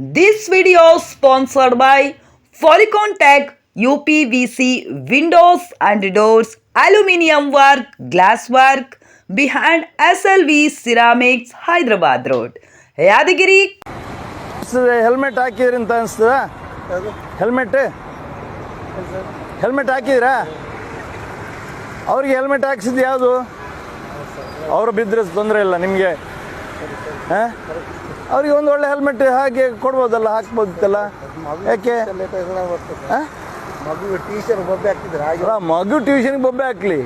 This video sponsored by Polycon Tech UPVC windows and doors, aluminium work, glass work behind SLV Ceramics Hyderabad Road. Yadagiri ಅನಿಸ್ತದೆ helmet ಹಾಕಿದ್ರಿ ಅಂತ ಅನಿಸ್ತದ helmet helmet ಹಾಕಿದ್ರಾ ಅವ್ರಿಗೆ helmet ಹಾಕ್ಸಿದ್ದು ಯಾವುದು ಅವರು ಬಿದ್ದರೆ ತೊಂದರೆ ಇಲ್ಲ ನಿಮಗೆ ಹಾಂ? ಅವ್ರಿಗೆ ಒಂದು ಒಳ್ಳೆ ಹೆಲ್ಮೆಟ್ ಹಾಗೆ ಕೊಡ್ಬೋದಲ್ಲ ಹಾಕ್ಬೋದಿತ್ತಲ್ಲ? ಯಾಕೆ? ಮಗು ಟ್ಯೂಷನ್ ಬೊಬ್ಬೆ ಅಲ್ಲ, ಮಗು ಟ್ಯೂಷನ್ಗೆ ಬೊಬ್ಬೆ ಹಾಕ್ಲಿ.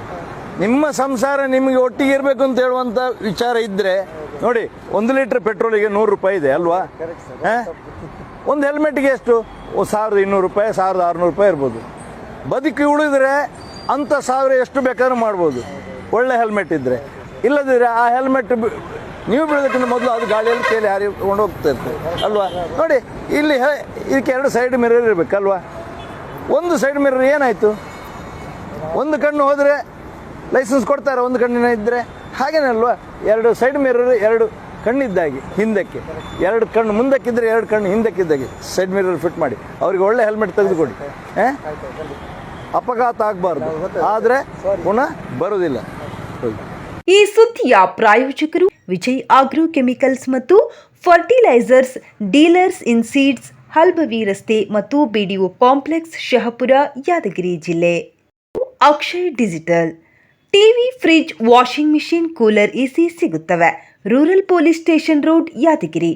ನಿಮ್ಮ ಸಂಸಾರ ನಿಮಗೆ ಒಟ್ಟಿಗೆ ಇರಬೇಕು ಅಂತ ಹೇಳುವಂಥ ವಿಚಾರ ಇದ್ದರೆ ನೋಡಿ ಒಂದು ಲೀಟ್ರ್ ಪೆಟ್ರೋಲಿಗೆ ನೂರು ರೂಪಾಯಿ ಇದೆ ಅಲ್ವಾ? ಹಾಂ? ಒಂದು ಹೆಲ್ಮೆಟ್ಗೆ ಎಷ್ಟು? ಸಾವಿರದ ಇನ್ನೂರು ರೂಪಾಯಿ ಸಾವಿರದ ಆರುನೂರು ರೂಪಾಯಿ ಇರ್ಬೋದು. ಬದುಕಿ ಉಳಿದ್ರೆ ಅಂಥ ಸಾವಿರ ಎಷ್ಟು ಬೇಕಾದ್ರೂ ಮಾಡ್ಬೋದು. ಒಳ್ಳೆ ಹೆಲ್ಮೆಟ್ ಇದ್ದರೆ ಇಲ್ಲದಿದ್ದರೆ ಆ ಹೆಲ್ಮೆಟ್ ನೀವು ಬೀಳೋದಕ್ಕಿಂತ ಮೊದಲು ಅದು ಗಾಳಿಯಲ್ಲಿ ಕೇಳಿ ಹಾರಿ ಕೊಂಡು ಹೋಗ್ತಾ ಇರ್ತದೆ ಅಲ್ವಾ? ನೋಡಿ, ಇಲ್ಲಿ ಇದಕ್ಕೆ ಎರಡು ಸೈಡ್ ಮಿರರ್ ಇರಬೇಕಲ್ವಾ? ಒಂದು ಸೈಡ್ ಮಿರರ್ ಏನಾಯಿತು? ಒಂದು ಕಣ್ಣು ಹೋದರೆ ಲೈಸೆನ್ಸ್ ಕೊಡ್ತಾರೆ, ಒಂದು ಕಣ್ಣಿನ ಇದ್ದರೆ ಹಾಗೇನೇ ಅಲ್ವಾ? ಎರಡು ಸೈಡ್ ಮಿರರ್ ಎರಡು ಕಣ್ಣಿದ್ದಾಗಿ, ಹಿಂದಕ್ಕೆ. ಎರಡು ಕಣ್ಣು ಮುಂದಕ್ಕಿದ್ದರೆ ಎರಡು ಕಣ್ಣು ಹಿಂದಕ್ಕಿದ್ದಾಗೆ ಸೈಡ್ ಮಿರರ್ ಫಿಟ್ ಮಾಡಿ. ಅವ್ರಿಗೆ ಒಳ್ಳೆ ಹೆಲ್ಮೆಟ್ ತೆಗೆದುಕೊಡಿ. ಅಪಘಾತ ಆಗಬಾರ್ದು. ಆದರೆ ಪುನಃ ಬರೋದಿಲ್ಲ. ಈ ಸುದ್ದಿಯ ಪ್ರಾಯೋಜಕರು ವಿಜಯ್ ಆಗ್ರೋ ಕೆಮಿಕಲ್ಸ್ ಮತ್ತು ಫರ್ಟಿಲೈಸರ್ಸ್, ಡೀಲರ್ಸ್ ಇನ್ ಸೀಡ್ಸ್, ಹಲ್ಬವಿ ರಸ್ತೆ ಮತ್ತು ಬಿಡಿಒ ಕಾಂಪ್ಲೆಕ್ಸ್, ಶಹಪುರ, ಯಾದಗಿರಿ ಜಿಲ್ಲೆ. Akshay digital. TV fridge washing machine, cooler, AC ಸಿಗುತ್ತವೆ. Rural police station road, Yadgiri.